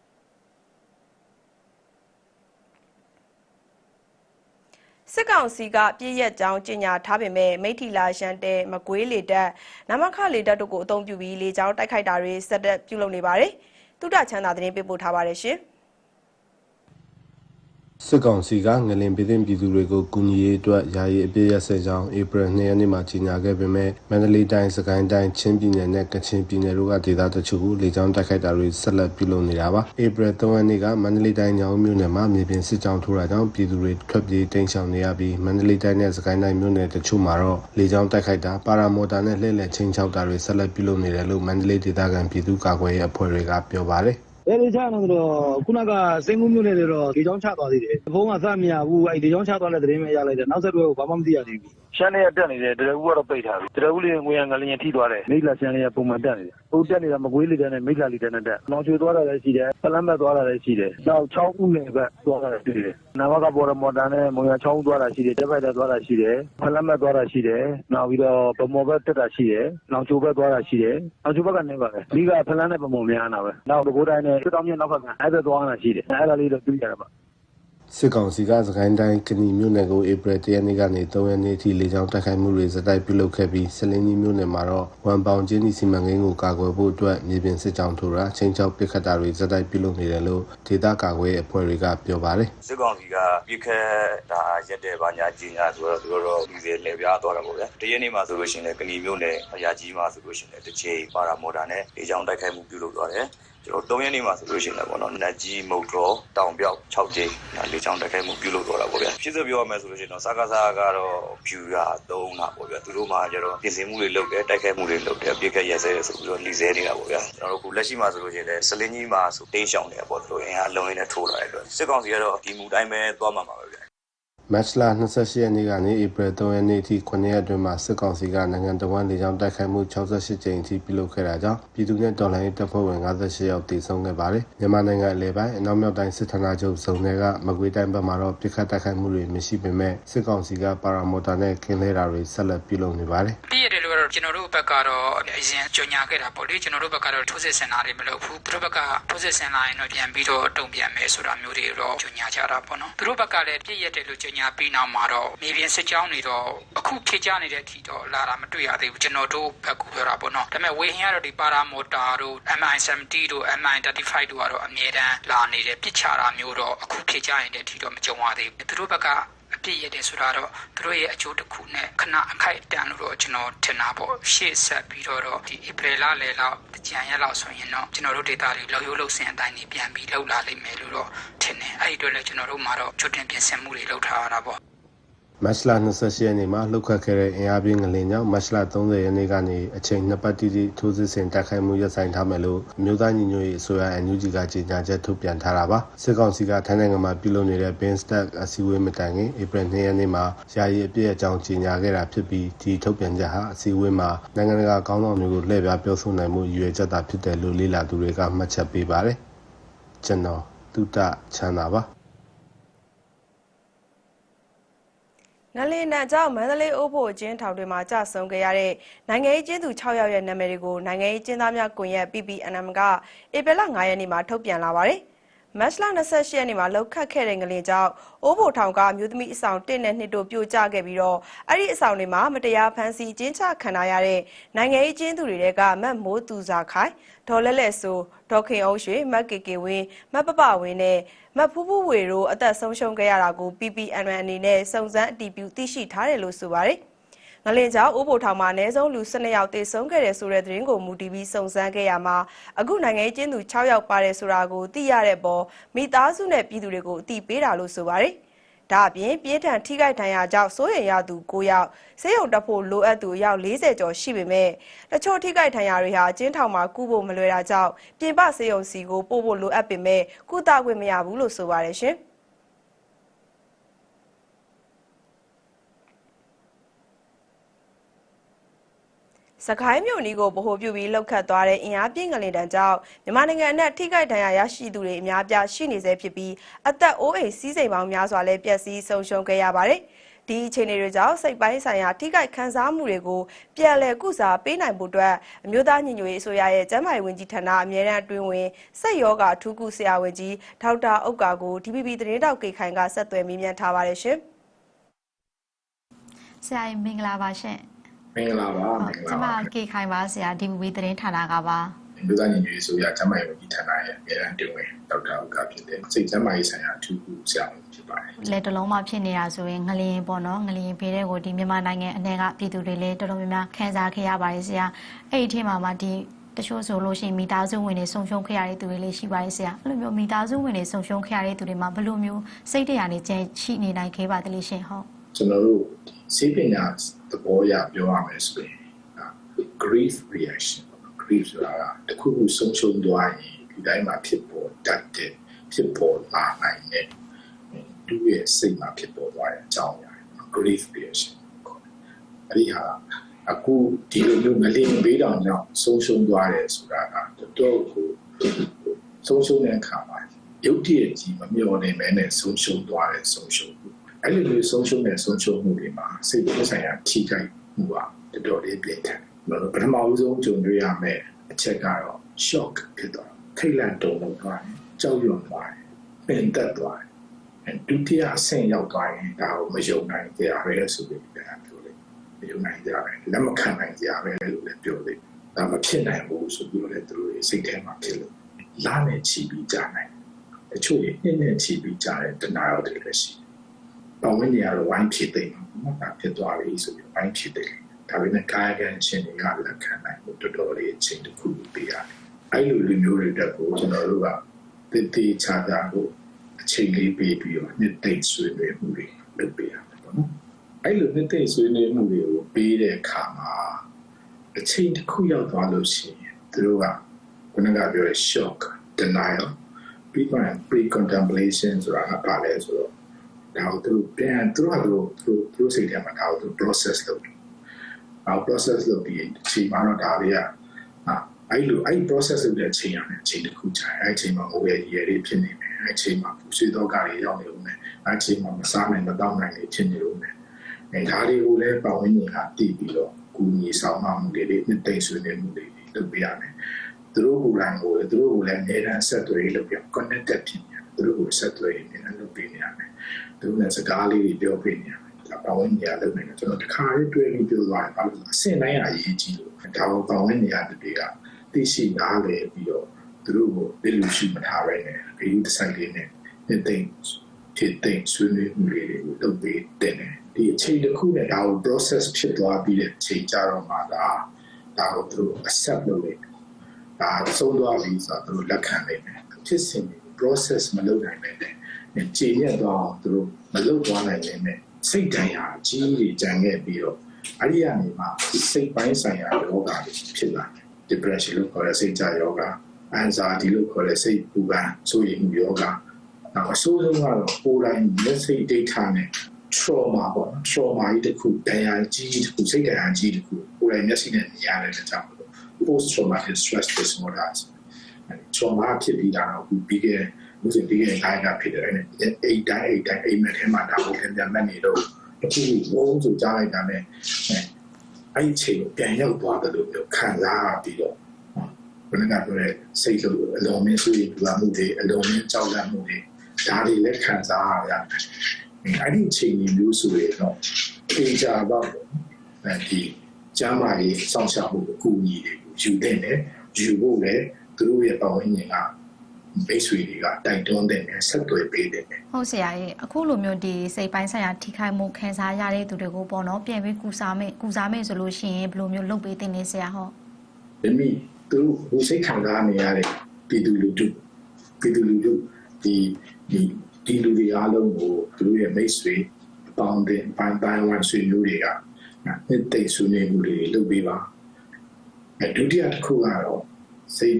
စစ်ကောင်စီကပြည့်ရက်ကြောင်းကြီးညာထားပေမဲ့မိထီလာရှန်တဲမကွေးလေတက်နမခလေတက်တို့ကိုအုံပြုပြီးလေကြောင်းတိုက်ခိုက်တာတွေဆက်တက်ပြုလုပ်နေပါတယ်။တုဒ္ဒချမ်းသာသတင်းပေးပို့ထားပါတယ်ရှင်။ စစ်ကောင်စီကငလင်ပြည်သူပြည်သူတွေကိုကူညီရေးအတွက်ယာယီအပြည့်ရဆက်ကြောင်းဧပြီ2ရက်နေ့မှာကြီးညာခဲ့ပေမဲ့မန္တလေးတိုင်းစကိုင်းတိုင်းချင်းပြည်နယ်နဲ့ကချင်ပြည်နယ်တို့ကဒေသတချို့ကိုလေကြောင်းတိုက်ခိုက်တာတွေဆက်လက်ပြုလုပ်နေတာပါဧပြီ3ရက်နေ့ကမန္တလေးတိုင်းညောင်မြို့နယ်မှာမြေပြင်စစ်ကြောင်းထိုးတာကြောင့်ပြည်သူတွေထွက်ပြေးတိမ်းရှောင်နေရပြီးမန္တလေးတိုင်းနဲ့စကိုင်းတိုင်းမြို့နယ်တချို့မှာတော့လေကြောင်းတိုက်ခိုက်တာပါရာမော်တာနဲ့လှည့်လည်ချင်းချောက်တာတွေဆက်လက်ပြုလုပ်နေတယ်လို့မန္တလေးဒေသခံပြည်သူ့ကာကွယ်ရေးအဖွဲ့တွေကပြောပါတယ် အဲလေချာတော့ ခုနက စိန်ကူးမြို့နယ်တွေတော့ဒီချောင်းချသွားသေးတယ်။ဘုံကစမရဘူးအဲ့ဒီချောင်းချသွားတဲ့သတင်းပဲ ရလိုက်တယ်။နောက်ဆက်တွဲကို ဘာမှမသိရသေးဘူး။ရှမ်းလေးက တက်နေတယ်တရဦးကတော့ ပိတ်ထားပြီတရဦးလေးငွေရငလျင်ထိသွားတယ် မိလာရှမ်းလေးက ပုံမှန်တက်နေတယ်ဟိုတက်နေတာ မကွေးလေးတက်နေမိလာလေးတက်နေတက် နောင်ချွေသွားတာလည်း ရှိတယ် ပလမ်းဘက်သွားတာလည်း ရှိတယ် နောက်6ဦးနယ်ဘက် သွားတာလည်းရှိတယ်နာမကပေါ်ရမော်တာနဲ့ မုံရ6ဦးသွားတာရှိတယ်တက်ပိုက်တက်သွားတာရှိတယ် ပလမ်းဘက်သွားတာရှိတယ် နောက်ပြီးတော့ဗမော်ဘက်တက်တာရှိတယ် နောင်ချိုဘက်သွားတာရှိတယ် နောင်ချိုဘက်ကနေပါပဲမိက ဖလမ်းနဲ့ဗမော်များနာပဲ နောက်တကိုးတိုင်းနဲ့စစ်တောင်းမြင့်နောက်ဘက်ကအဲ့ဘက်သွားတာရှိတယ်အဲ့ဒါလေးတော့တွေ့ရတာပါစစ်ကောင်စီကစကိုင်းတိုင်းကဏီမြို့နယ်ကိုဧပြီ၁ရက်နေ့ကနေ3ရက်နေ့ထိလေကြောင်းတိုက်ခိုက်မှုတွေစတိုက်ပြုလုပ်ခဲ့ပြီးစလင်းကြီးမြို့နယ်မှာတော့ဝန်ပေါင်ချင်းဒီစီမံကိန်းကိုကာကွယ်ဖို့အတွက်မြေပြင်စစ်ကြောင်းထိုးတာချင်းချောက်ပစ်ခတ်တာတွေစတိုက်ပြုလုပ်နေတယ်လို့ဒေသကာကွယ်ရေးအဖွဲ့တွေကပြောပါတယ်စစ်ကောင်စီကပြစ်ခတ်တာရက်တဲ့ဘာညာကြီးညာဆိုတော့သူတို့တော့ဒီလေလေပြားသွားတာပေါ့ဗျာတရက်နေ့မှာဆိုလို့ရှိရင်လည်းကဏီမျိုးနဲ့အရာကြီးမှာဆိုလို့ရှိရင်လည်းတစ်ချိန်ပါရာမော်တာနဲ့လေကြောင်းတိုက်ခိုက်မှုပြုလုပ်သွားတယ် ကျွန်တော်၃ရက်နေ့မှာဆိုလို့ရှိရင်လည်းပေါ့နော်နတ်ကြီးမုတ်တော်တောင်ပြောက်6ကျိန်းဒါလေချောင်းတက်ခဲမှုပြုလုပ်တော့တာပေါ့ဗျာဖြစ်စပြောရမယ်ဆိုလို့ရှိရင်တော့စကားစားကတော့ဖြူရသုံးတာပေါ့ဗျာသူတို့မှကျတော့ပြင်ဆင်မှုတွေလုပ်တယ်တိုက်ခိုက်မှုတွေလုပ်တယ်ပြစ်ခတ်ရဲစဲတယ်ဆိုပြီးတော့လီဆဲနေတာပေါ့ဗျာကျွန်တော်တို့ကလက်ရှိမှာဆိုလို့ရှိရင်လည်းစလင်းကြီးမှာဆိုတိန်းရှောင်နေတာပေါ့သူတို့အင်အားအလုံးရင်းနဲ့ထိုးလာတဲ့အတွက်စစ်ကောင်စီကတော့ဒီမူတိုင်းပဲသွားမှာပါပဲဗျာ မတ်လ28ရက်နေ့ကနေဧပြီ3ရက်နေ့အထိ9ရက်အတွင်းမှာစစ်ကောင်စီကနိုင်ငံတော်ဝန်လေကြောင်းတိုက်ခိုက်မှု68ကြိမ်အထိပြုလုပ်ခဲ့တာကြောင့်ပြည်သူ့နဲ့တော်လှန်ရေးတပ်ဖွဲ့ဝင်58ယောက်သေဆုံးခဲ့ပါတယ်။မြန်မာနိုင်ငံအလဲပိုင်းအနောက်မြောက်တိုင်းစစ်ဌာနချုပ်စုံတွေကမကွေးတိုင်းဘက်မှာတော့ပြစ်ခတ်တိုက်ခိုက်မှုတွေမရှိပေမဲ့စစ်ကောင်စီကပါရာမော်တာနဲ့ကင်းလဲတာတွေဆက်လက်ပြုလုပ်နေပါတယ်။တည့်ရတယ်လို့က တော့ကျွန်တော်တို့ဘက်ကတော့အရင်ကြော်ညာခဲ့တာပေါ့လေကျွန်တော်တို့ဘက်ကတော့ထိုးစစ်ဆင်တာတွေမလုပ်ဘူးသူတို့ဘက်ကထိုးစစ်ဆင်လာရင်တော့ပြန်ပြီးတော့တုံ့ပြန်မယ်ဆိုတာမျိုးတွေတော့ကြော်ညာကြတာပေါ့နော်သူတို့ဘက်ကလည်းပြည့်ရတယ်လို့ကြော်ညာပြီးနောက်မှာတော့မြေပြင်စစ်ကြောင်းတွေတော့အခုဖြစ်ကြနေတဲ့အထိတော့လာတာမတွေ့ရသေးဘူးကျွန်တော်တို့ဘက်ကပြောတာပေါ့နော်ဒါပေမဲ့ဝေဟင်ကတော့ဒီပါရာမော်တာတို့ MI70 တို့ MI35 တို့ကတော့အမြဲတမ်းလာနေတယ်ပြစ်ချတာမျိုးတော့အခုဖြစ်ကြရင်တဲ့အထိတော့မကြုံရသေးဘူးသူတို့ဘက်ကအ ပြည့်ရတယ်ဆိုတာတော့သူတို့ရဲ့အကျိုးတစ်ခုနဲ့ခဏအခိုက်အတန့်လို့တော့ကျွန်တော်ထင်တာပေါ့ရှေ့ဆက်ပြီးတော့တော့ဒီဧပြီလလယ်လောက်ကြံရက်လောက်ဆိုရင်တော့ကျွန်တော်တို့ဒေတာတွေလောက်ရိုးလောက်စင်အတိုင်းနေပြန်ပြီးလောက်လာလိမ့်မယ်လို့တော့ထင်တယ်အဲ့ဒီတော့လည်းကျွန်တော်တို့မှာတော့ချွတ်တင်ပြင်ဆင်မှုတွေလုပ်ထားရတာပေါ့ မတ်လ28ရက်နေ့မှာလှုပ်ခတ်ခဲ့တဲ့အင်အားပြင်းငလင်ကြောင့်မတ်လ30ရက်နေ့ကနေအချိန်နှစ်ပတ်တိတိထိုးစစ်ဆင်တိုက်ခိုက်မှုရပ်ဆိုင်ထားမယ်လို့အမျိုးသားညီညွတ်ရေးအစိုးရ NUG ကကြေညာချက်ထုတ်ပြန်ထားတာပါစစ်ကောင်စီကထိုင်းနိုင်ငံမှာပြုလုပ်နေတဲ့ Bin Stack အစည်းအဝေးမတိုင်ခင်ဧပြီ2ရက်နေ့မှာယာယီအပြည့်အကြောင်းကြေညာခဲ့တာဖြစ်ပြီးဒီထုတ်ပြန်ချက်ဟာအစည်းအဝေးမှာနိုင်ငံတကာကောင်းဆောင်တွေကိုလှည့်ပြပြောဆိုနိုင်မှုရည်ရွယ်ချက်သာဖြစ်တယ်လို့လေ့လာသူတွေကမှတ်ချက်ပေးပါတယ်ကျွန်တော်တုတချမ်းသာပါ နလင်းနံကြောင့်မန္တလေးအိုးဖို့အကျဉ်းထောင်တွေမှာကြာဆုံးခဲ့ရတဲ့နိုင်ငံရေးကျင်းသူ6ယောက်ရဲ့နာမည်တွေကိုနိုင်ငံရေးကျင်းသားများကွန်ရက် PPNM ကဧပြီလ9ရက်နေ့မှာထုတ်ပြန်လာပါတယ်။ မတ်လ28ရက်နေ့မှာလောက်ခတ်ခဲ့တဲ့ငလင်ကြောင့်အိုးဖို့ထောင်ကမြို့သမီးအဆောင်1နဲ့2တို့ပြိုကျခဲ့ပြီးတော့အဲ့ဒီအဆောင်တွေမှာမတရားဖမ်းဆီးကျင်းချခံရရတဲ့နိုင်ငံရေးကျင်းသူတွေကမတ်မိုးသူစာခိုင်ဒေါ်လဲလဲဆိုဒေါ်ခင်အောင်ရွှေမတ်ကေကေဝင်းမတ်ပပဝင်းနဲ့မတ်ဖူးဖူးဝေတို့အသက်ဆုံးရှုံးခဲ့ရတာကို PPNM အနေနဲ့စုံစမ်းအတည်ပြုသိရှိထားတယ်လို့ဆိုပါတယ်။ ငလင်ကြောင့်ဥပိုထောင်မှာအနည်းဆုံးလူ12ယောက်သေဆုံးခဲ့တယ်ဆိုတဲ့သတင်းကိုမူတည်ပြီးစုံစမ်းခဲ့ရမှာအခုနိုင်ငံရေးကျင်းသူ6ယောက်ပါတယ်ဆိုတာကိုသိရတဲ့ပေါ်မိသားစုနဲ့ပြည်သူတွေကိုအတိပေးတာလို့ဆိုပါတယ်။ဒါအပြင်ပြင်းထန်ထိခိုက်ဒဏ်ရာကြောင့်စိုးရိမ်ရသူ9ယောက်ဆေးရုံတက်ဖို့လိုအပ်သူအယောက်40ကျော်ရှိပေမဲ့တချို့ထိခိုက်ဒဏ်ရာတွေဟာကျင်းထောင်မှာကုဖို့မလွယ်တာကြောင့်ပြင်ပဆေးရုံစီကိုပို့ဖို့လိုအပ်ပေမဲ့ကုသခွင့်မရဘူးလို့ဆိုပါတယ်ရှင်။ စကိုင်းမြို့နီးကိုဗဟိုပြုပြီးလှုပ်ခတ်သွားတဲ့အင်အားပြင်းကလေးတန်းကြောင့်မြန်မာနိုင်ငံအနှံ့ထိခိုက်ဒဏ်ရာရရှိသူတွေအများပြားရှိနေဆဲဖြစ်ပြီးအသက်အိုးအိမ်စီးစိမ်ပေါင်းများစွာလည်းပျက်စီးဆုံးရှုံးခဲ့ရပါတယ်။ဒီအခြေအနေတွေကြောင့်စိတ်ပိုင်းဆိုင်ရာထိခိုက်ခံစားမှုတွေကိုပြန်လည်ကုစားပေးနိုင်ဖို့အတွက်အမျိုးသားညီညွတ်ရေးအစိုးရရဲ့ကျန်းမာရေးဝန်ကြီးဌာနအမြဲတမ်းအတွင်းဝင်စိတ်ရောဂါထူးကုဆရာဝန်ကြီးဒေါက်တာအုတ်ကာကို DPP သတင်းတောက်ကေခိုင်ကဆက်သွယ်မေးမြန်းထားပါတယ်ရှင်။ဆရာကြီးမင်္ဂလာပါရှင် မင်္ဂလာပါမင်္ဂကျလာမပါကေခိုင်ပါဆရာဒီမူဗီသတင်းဌာနကပါလူသားညီညွတ်ရေးဆိုရကျမ်းမာရေးဝန်ကြီးဌာနရဲ့အမြဲတမ်းတင်ဝင်ဒေါက်တာဥက္ကဖြစ်တဲ့စိတ်ကျမ်းမာရေးဆိုင်ရာအထူးကုဆရာဝန်ဖြစ်ပါတယ်လက်တလုံးမှာဖြစ်နေတာဆိုရင်ငလျင်ပေါ့နော်ငလျင်ဘေးတဲ့ကိုဒီမြန်မာနိုင်ငံအနေကပြည်သူတွေလည်းတော်တော်များများခံစားခဲ့ရပါတယ်ဆရာအဲ့ဒီအထက်မှာမှဒီတချို့ဆိုလို့ရှိရင်မိသားစုဝင်တွေဆုံရှုံခဲ့ရတဲ့သူတွေလည်းရှိပါတယ်ဆရာအဲ့လိုမျိုးမိသားစုဝင်တွေဆုံရှုံခဲ့ရတဲ့သူတွေမှာဘယ်လိုမျိုးစိတ်တရားတွေကျန်ရှိနေနိုင်ခဲ့ပါသလဲရှင်ဟုတ်ကျွန်တော်တို့ စေပညာသဘောအရပြောရမယ်ဆိုရင် grief reaction grief ဆိုတာကတစ်ခုခုဆုံးရှုံးသွားရင်ဒီတိုင်းမှာဖြစ်ပေါ်တတ်တဲ့ဖြစ်ပေါ်လာနိုင်တဲ့သူ့ရဲ့စိတ်မှာဖြစ်ပေါ်သွားတဲ့အကြောင်းအရာ grief reaction အဲ့ဒီဟာအခုဒီလိုမျိုးငလင်းဘေးတောင်ကြောင့်ဆုံးရှုံးသွားတယ်ဆိုတာကတော်တော်ကိုဆုံးရှုံးတဲ့အခါမှာရုပ်တရက်ကြီးမမျောနေမဲနဲ့ဆုံးရှုံးသွားတယ်ဆုံးရှုံးမှု အဲ့လိုမျိုးဆုံးရှုံးတဲ့ဆုံးရှုံးမှုတွေမှာစိတ်ပိုင်းဆိုင်ရာထိခိုက်မှုကတော်တော်လေးပြင်းထန်တယ်ပထမဦးဆုံးကြုံတွေ့ရမယ့်အချက်ကတော့ shock ဖြစ်သွားထိတ်လန့်တုန်လှုပ်သွားတယ်ကြောက်ရွံ့သွားတယ်ပင်သက်သွားတယ်အဲဒုတိယအဆင့်ရောက်သွားရင်ဒါကိုမယုံနိုင်ကြရပဲဆိုပြီးပြောတယ်မယုံနိုင်ကြပဲလက်မခံနိုင်ကြပဲလို့လည်းပြောတယ်ဒါမဖြစ်နိုင်ဘူးဆိုပြီးတော့လည်းသူတို့စိတ်ထဲမှာဖြစ်လို့လာနဲ့ချီပြီးကြာနိုင်အချို့ရင်းနဲ့ချီပြီးကြာတဲ့တနာရောတွေလည်းရှိတယ်။ ပတ်ဝန်းကျင်ကတော့ဝိုင်းဖြစ်သိမ်းမှာဒါဖြစ်သွားပြီဆိုပြီးဝိုင်းဖြစ်သိမ်းဒါပေမဲ့ကာယကံရှင်တွေကလက်ခံနိုင်ဖို့တော်တော်လေးအချိန်တစ်ခုပေးရတယ်။အဲ့လိုလူမျိုးတွေတက်ကိုကျွန်တော်တို့ကတည်တည်ချာချာကိုအချိန်လေးပေးပြီးတော့နှစ်သိမ့်ဆွေးနွေးမှုတွေလုပ်ပေးရတယ်ပေါ့နော်။အဲ့လိုနှစ်သိမ့်ဆွေးနွေးမှုတွေကိုပေးတဲ့အခါမှာအချိန်တစ်ခုရောက်သွားလို့ရှိရင်သူတို့ကခုနကပြောတဲ့ shock denial ပြီးတော့ pre contemplation ဆိုတာကပါလဲဆိုတော့ ဒါကိုသူပြန်သူတို့ကသူသူစိတ်ထဲမှာဒါကိုသူ process လုပ်တယ်။အော် process လုပ်ပြီးအချိန်မှတော့ဒါလေးကအဲ့လိုအဲ့ process လုပ်တဲ့အချိန်ရတယ်အချိန်တစ်ခုကြာအဲ့အချိန်မှာငိုရရတွေဖြစ်နေမယ်အဲ့အချိန်မှာပူဆွေးတော့ကတွေရောက်နေဦးမယ်အဲ့အချိန်မှာမစားနိုင်မတော့နိုင်တွေဖြစ်နေဦးမယ်အဲ့ဒါတွေကိုလည်းပတ်ဝန်းကျင်ကတည်ပြီးတော့ကူညီဆောင်မမှုတွေနှစ်သိမ့်ဆွေးနွေးမှုတွေလုပ်ပေးရမယ်သူတို့ကိုယ်တိုင်ကိုသူတို့ကိုလည်းအများအားဆက်သွယ်လုပ်ပြ connected ဖြစ်နေသူတို့ကိုဆက်သွယ်နေတယ်လုပ်ပေးနေရမယ် သူတို့နဲ့စကားလေးတွေပြောပေးနေရမယ်ဒါပတ်ဝန်းကျင်ကလုပ်နေတယ်ကျွန်တော်တခါလေးတွေ့ပြီးပြောသွားတယ်ဘာလို့အဆင့်တိုင်းအရေးကြီးလို့ဒါကိုပတ်ဝန်းကျင်ကတည်းကသိရှိနားလည်ပြီးတော့သူတို့ကိုပြလူရှိမထားပဲနဲ့ဂရုတစိုက်လေးနဲ့နှစ်သိမ့်ဖြစ်သိမ့်ဆွေးနွေးမှုတွေလုပ်ပေးတယ်ဒီအချိန်တစ်ခုနဲ့ဒါကို process ဖြစ်သွားပြီးတဲ့အချိန်ကြတော့မှဒါဒါကိုသူတို့ accept လုပ်လိုက်ဒါဆုံးသွားပြီဆိုတော့သူတို့လက်ခံနိုင်တယ်ဖြစ်စဉ် process မလုပ်နိုင်ပဲနဲ့ ကြည်ညက်သွားအောင်သူတို့မလုပ်သွားနိုင်လည်းနဲ့စိတ်တိုင်းဟာကြီးကြီးကြံခဲ့ပြီးတော့အဲ့ဒီကနေမှစိတ်ပိုင်းဆိုင်ရာယောဂါတွေဖြစ်လာတယ် depression လို့ခေါ်တဲ့စိတ်ကြယောဂါ anxiety လို့ခေါ်တဲ့စိတ်ပူပန်ဆိုရင်ယောဂါနောက်အဆိုးဆုံးကတော့ကိုယ်တိုင်လက်စိတ်ဒိဋ္ဌာနဲ့ trauma ပေါ့နော် trauma ကြီးတစ်ခုဒဏ်ရာကြီးတစ်ခုစိတ်ဒဏ်ရာကြီးတစ်ခုကိုယ်တိုင်မျက်စိနဲ့မြင်ရတဲ့ကြောင့် post traumatic stress disorder trauma ဖြစ်ပြီးတာတော့ပြီးခဲ့ မှုစဉ်ပြီးခဲ့တိုင်းကဖြစ်တယ်အဲ့အိတ်တိုင်းအိတ်တိုင်းအိမ်မက်ထဲမှာဒါကိုပြန်ပြန်မှတ်နေတော့အခုဝုန်းဆိုကြားလိုက်တာနဲ့အဲ့ဒီချိန်ကိုပြန်ရောက်သွားတယ်လို့မျိုးခံစားပြီးတော့ဘယ်နဲ့ကပြောရဲစိတ်လို့အလုံးမင်းဆိုရင်ပူလာမှုတွေအလုံးမင်းကြောက်လန့်မှုတွေဒါတွေလည်းခံစားရတယ်အဲ့ဒီချိန်မျိုးဆိုရင်တော့အေးကြပါအဲဒီကျမ်းမာရေးစောင့်ရှောက်မှုအကူအညီတွေကိုယူတဲ့နဲ့ယူဖို့လည်းသူတို့ရဲ့ပတ်ဝန်းကျင်က မိတ်ဆွေတွေကတိုက်တွန်းတယ်နဲ့ဆက်သွယ်ပေးတယ်နဲ့ဟုတ်ဆရာကြီးအခုလိုမျိုးဒီစိတ်ပိုင်းဆိုင်ရာထိခိုက်မှုခံစားရတဲ့သူတွေကိုပေါ့နော်ပြန်ပြီးကူစားမယ်ကူစားမယ်ဆိုလို့ရှိရင်ဘယ်လိုမျိုးလုပ်ပေးတင်နေဆရာဟောမိမိသူတို့ဟိုစိတ်ခံစားနေရတဲ့ပြည်သူလူထုပြည်သူလူထုဒီဒီဒီလူတွေအားလုံးကိုသူတို့ရဲ့မိတ်ဆွေအပေါင်းတဲ့အပိုင်းပိုင်းဝိုင်းဆွေမျိုးတွေကနှစ်သိမ့်ဆွေးနွေးမှုတွေလုပ်ပေးပါအဲဒုတိယတစ်ခုကတော့စိတ်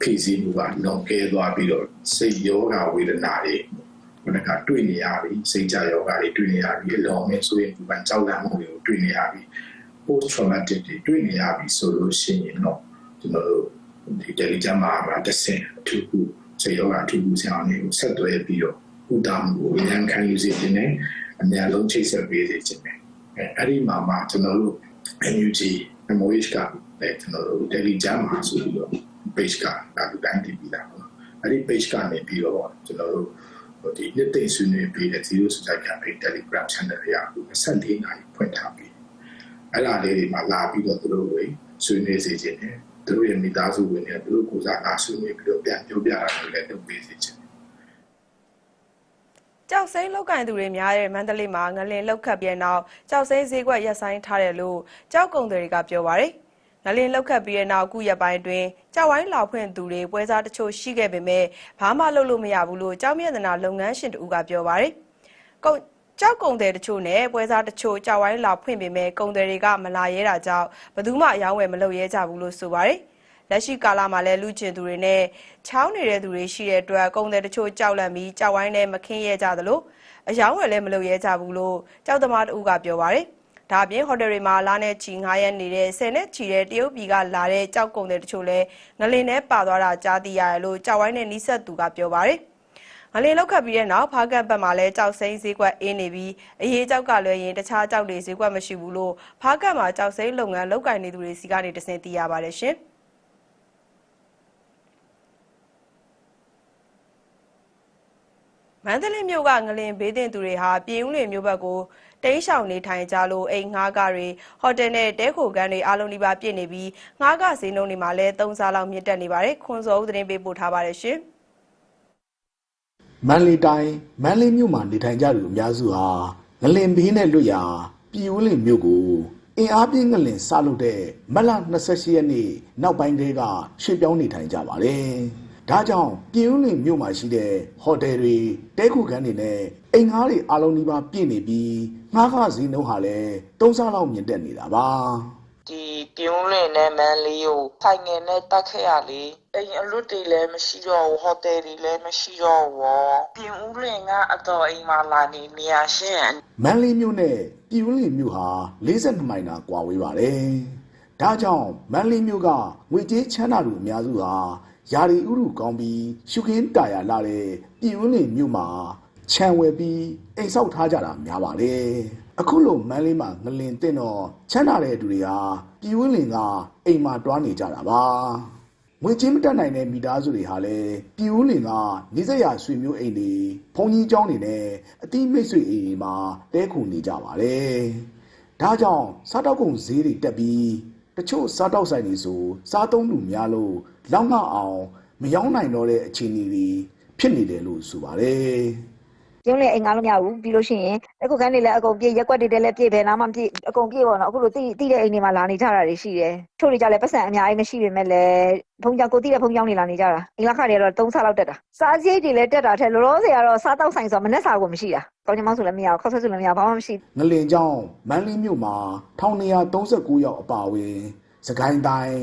ဖိစီးမှုကလွန်ကဲသွားပြီးတော့စိတ်ယောဂဝေဒနာတွေဘယ်ကတွေ့နေရပြီစိတ်ကြယောဂတွေတွေ့နေရပြီအလောင်းနဲ့ဆိုရင်ဒီပန်ကြောက်လန့်မှုတွေကိုတွေ့နေရပြီ post traumatic တွေတွေ့နေရပြီဆိုလို့ရှိရင်တော့ကျွန်တော်တို့ဒီ Telegram မှာမှာတစ်ဆင့်အထူးခုစေရောအထူးခုဆရာတွေကိုဆက်သွယ်ပြီးတော့ဥဒါမှုကိုဉာဏ်ခံယူစေခြင်းနဲ့အများလုံးချိတ်ဆက်ပေးစေခြင်းနဲ့အဲအဲ့ဒီမှာမှကျွန်တော်တို့ NUG MOH ကလည်းကျွန်တော်တို့ Telegram မှာဆိုပြီးတော့ page ကဒါလူတိုင်းတည်ပြီးတာပေါ့နော်အဲ့ဒီ page ကနေပြီးတော့ကျွန်တော်တို့ဒီနှစ်သိမ့်ဆွေးနွေးပေးတဲ့ Zero Suicide Campaign Telegram channel တွေက24နာရီဖွင့်ထားပြီးအဲ့ဒါလေးတွေမှာလာပြီးတော့သူတို့တွေဆွေးနွေးစေခြင်းနဲ့သူတို့ရဲ့မိသားစုဝင်တွေသူတို့ကိုယ်စားလာဆွေးနွေးပြီးတော့ပြန်ပြောပြတာတွေလည်းလုပ်ပေးစေခြင်းကြောက်စိမ်းလောက်ကင်သူတွေများတဲ့မန္တလေးမှာငလင်လောက်ခတ်ပြီးတဲ့နောက်ကြောက်စိမ်းဈေးကွက်ရပ်ဆိုင်းထားတယ်လို့ကြောက်ကုံတွေကပြောပါရယ် ငလင်လောက်ခတ်ပြီးတဲ့နောက်အခုရက်ပိုင်းတွင်ကြောက်ဝိုင်းလောက်ဖွင့်သူတွေပွဲစားတချို့ရှိခဲ့ပေမဲ့ဘာမှလုပ်လို့မရဘူးလို့ကြောက်မြတ်နာလုပ်ငန်းရှင်တူကပြောပါရယ်ကုံကြောက်ကုံတွေတချို့နဲ့ပွဲစားတချို့ကြောက်ဝိုင်းလောက်ဖွင့်ပေမဲ့ကုံတွေကမလာရဲတာကြောင့်ဘယ်သူမှအယောင်းဝယ်မလုပ်ရဲကြဘူးလို့ဆိုပါရယ်လက်ရှိကာလမှာလည်းလူကျင်သူတွေနဲ့ချောင်းနေတဲ့သူတွေရှိတဲ့အတွက်ကုံတဲ့တချို့ကြောက်လန့်ပြီးကြောက်ဝိုင်းနဲ့မခင်းရဲကြသလိုအယောင်းဝယ်လည်းမလုပ်ရဲကြဘူးလို့ကြောက်သမားတူကပြောပါရယ် ဒါအပြင်ဟိုတယ်တွေမှာလာနဲ့ချီ9ရက်နေတဲ့10နဲ့ချီတဲ့တရုတ်ပြည်ကလာတဲ့ကြောက်ကုံတဲ့တချို့လည်းငလင်နဲ့ပါသွားတာကြားသိရတယ်လို့ကြောက်ဝိုင်းနဲ့နီးစပ်သူကပြောပါရယ်ငလင်လောက်ခတ်ပြီးတဲ့နောက်ဖားကတ်ဘက်မှာလည်းကြောက်စိမ်းဈေးကွက်အင်းနေပြီးအရေးကြောက်ကလွယ်ရင်တခြားကြောက်တွေဈေးကွက်မရှိဘူးလို့ဖားကတ်မှာကြောက်စိမ်းလုပ်ငန်းလုပ်ကိုင်နေသူတွေစီကနေတစင်သိရပါတယ်ရှင်။မန္တလေးမြို့ကငလင်ဘေးတင်သူတွေဟာပြည်ဦးလွင်မြို့ဘက်ကို တိမ်းရှောင်နေထိုင်ကြလို့အိမ်ငှားကားတွေဟိုတယ်နဲ့တဲခိုကန်းတွေအားလုံးဒီပါပြည့်နေပြီးငှားကဈေးနှုန်းတွေမှာလည်း၃စားလောက်မြင့်တက်နေပါတယ်ခွန်စောဦးသတင်းပေးပို့ထားပါတယ်ရှင်မန်လေးတိုင်းမန်လေးမြို့မှာနေထိုင်ကြသူအများစုဟာငလင်ဘေးနဲ့လွတ်ရာပြည်ဦးလင်မြို့ကိုအင်အားပြင်းငလင်စလုပ်တဲ့မတ်လ28ရက်နေ့နောက်ပိုင်းတည်းကရွှေ့ပြောင်းနေထိုင်ကြပါတယ်။ ဒါကြောင့်ပြည်ဦးလင်မြို့မှာရှိတဲ့ဟိုတယ်တွေတဲခုခန်းတွေနဲ့အိမ်ငှားတွေအားလုံးဒီပါပြည့်နေပြီးငှားခါဈေးနှုန်းဟာလည်း၃ဆလောက်မြင့်တက်နေတာပါ။ဒီပြုံးလင်နဲ့မန်လေးကိုဆိုင်ငယ်နဲ့တက်ခဲ့ရလေအိမ်အလွတ်တွေလည်းမရှိတော့ဘူးဟိုတယ်တွေလည်းမရှိတော့ဘူးပြုံးလင်ကအတော်အိမ်မှာလာနေနေရရှင်မန်လေးမြို့နဲ့ပြည်ဦးလင်မြို့ဟာ42မိုင်တာကွာဝေးပါတယ်။ဒါကြောင့်မန်လေးမြို့ကငွေကြေးချမ်းသာသူအများစုဟာ ယာရီဥရုကောင်းပြီးရှုခင်းတာယာလာတဲ့ပြည်ဦးလင်မြို့မှာခြံဝယ်ပြီးအိမ်ဆောက်ထားကြတာများပါတယ်။အခုလိုမန်လေးမှာငလင်တင်တော့ချမ်းသာတဲ့သူတွေဟာပြည်ဦးလင်ကအိမ်မှာတွားနေကြတာပါ။ငွေချင်းမတက်နိုင်တဲ့မိသားစုတွေဟာလည်းပြည်ဦးလင်ကနေဆက်ရဆွေမျိုးအိမ်တွေဘုံကြီးကျောင်းတွေနဲ့အတိမိတ်ဆွေအိမ်တွေမှာတဲခုနေကြပါတယ်။ဒါကြောင့်စားတောက်ကုန်ဈေးတွေတက်ပြီး တချို့စားတောက်ဆိုင်တွေဆိုစားသုံးလူများလို့လောက်ငှအောင်မယောင်းနိုင်တော့တဲ့အခြေအနေတွေဖြစ်နေတယ်လို့ဆိုပါတယ်။ ကျင်းလေအိမ်ငါလို့မရဘူးပြီးလို့ရှိရင်အခုခန်းနေလဲအကုန်ပြေးရက်ွက်တွေတဲလဲပြေးဘယ်နာမှပြေးအကုန်ပြေးပေါ့နော်အခုလိုတိတိတဲ့အိမ်တွေမှာလာနေကြတာတွေရှိတယ်ချို့တွေကြလဲပတ်စံအများကြီးမရှိပေမဲ့လည်းဘုံကြောင်ကိုတိတဲ့ဘုံကြောင်နေလာနေကြတာအိမ်လခတွေကတော့၃ဆလောက်တက်တာစားစရိတ်တွေလည်းတက်တာထဲလောလောဆယ်ကတော့စားတောက်ဆိုင်ဆိုတော့မနဲ့စားကိုမရှိတာကောင်းချင်မောင်းဆိုလည်းမရဘူးခောက်ဆက်ဆိုလည်းမရဘူးဘာမှမရှိငလင်ကြောင့်မန်လေးမြို့မှာ1939ယောက်အပါအဝင်စကိုင်းတိုင်း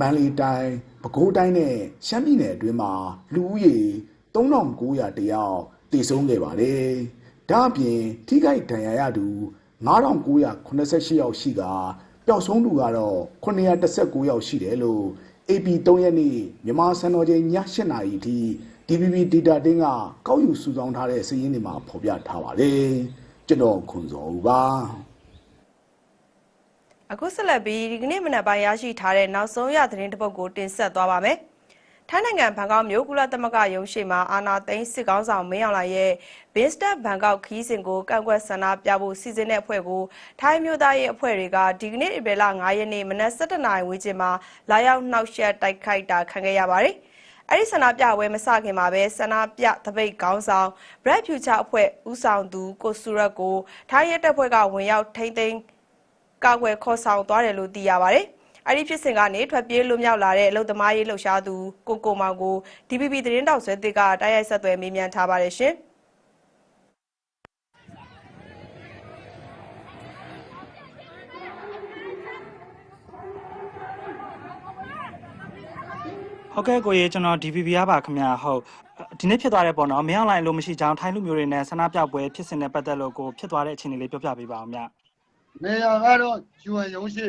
မန်လေးတိုင်းပဲခူးတိုင်းနဲ့ရှမ်းပြည်နယ်အတွင်းမှာလူဦးရေ3900တယောက် တည်ဆုံးခဲ့ပါတယ်။ဒါအပြင်ထိခိုက်ဒဏ်ရာရသူ9988ယောက်ရှိကပျောက်ဆုံးသူကတော့919ယောက်ရှိတယ်လို့ AP 3ရက်နေ့မြန်မာစံတော်ချိန်ည7:00နာရီအထိ DBB Data တင်းကကောက်ယူစုဆောင်းထားတဲ့စာရင်းတွေမှာဖော်ပြထားပါတယ်။ကျွန်တော်ခွန်စောဦးပါအခုဆက်လက်ပြီးဒီကနေ့မနက်ပိုင်းရရှိထားတဲ့နောက်ဆုံးရသတင်းတစ်ပုဒ်ကိုတင်ဆက်သွားပါမယ်။ ထိုင်းနိုင်ငံဘန်ကောက်မြို့ကုလသမဂ္ဂရုံးရှိမှာအာနာသိန်းစစ်ကောင်းဆောင်မင်းအောင်လှိုင်ရဲ့ဘင်းစတက်ဘန်ကောက်ခီးစဉ်ကိုကန့်ကွက်ဆန္ဒပြဖို့စီစဉ်တဲ့အဖွဲ့ကိုထိုင်းမျိုးသားရေးအဖွဲ့တွေကဒီကနေ့ဧပြီလ9ရက်နေ့မနက်7:00နာရီဝန်းကျင်မှာလာရောက်နှောက်ယှက်တိုက်ခိုက်တာခံခဲ့ရပါတယ်။အဲ့ဒီဆန္ဒပြပွဲမစခင်မှာပဲဆန္ဒပြတပိတ်ခေါင်းဆောင် Brad Future အဖွဲ့ဦးဆောင်သူကိုစုရက်ကိုထိုင်းရဲတပ်ဖွဲ့ကဝင်ရောက်ထိန်းသိမ်းကာကွယ်ခေါ်ဆောင်သွားတယ်လို့သိရပါတယ်။ အဲ့ဒီဖြစ်စဉ်ကနေထွက်ပြေးလွတ်မြောက်လာတဲ့အလုသမားရေးလှုပ်ရှားသူကိုကိုမောင်ကို DPP သတင်းတောက်ဆွဲတစ်ကတိုက်ရိုက်ဆက်သွယ်မေးမြန်းထားပါတယ်ရှင်။ဟုတ်ကဲ့ကိုရေကျွန်တော် DVB ရပါခင်ဗျာဟုတ်ဒီနေ့ဖြစ်သွားတဲ့ပေါ့နော်မင်းအောင်လိုင်းလို့မရှိကြောင်းထိုင်းလူမျိုးတွေနဲ့ဆန္ဒပြပွဲဖြစ်စဉ်နဲ့ပတ်သက်လို့ကိုဖြစ်သွားတဲ့အခြေအနေလေးပြောပြပေးပါအောင်ဗျနေရာကတော့ယူအန်ရုံးရှိ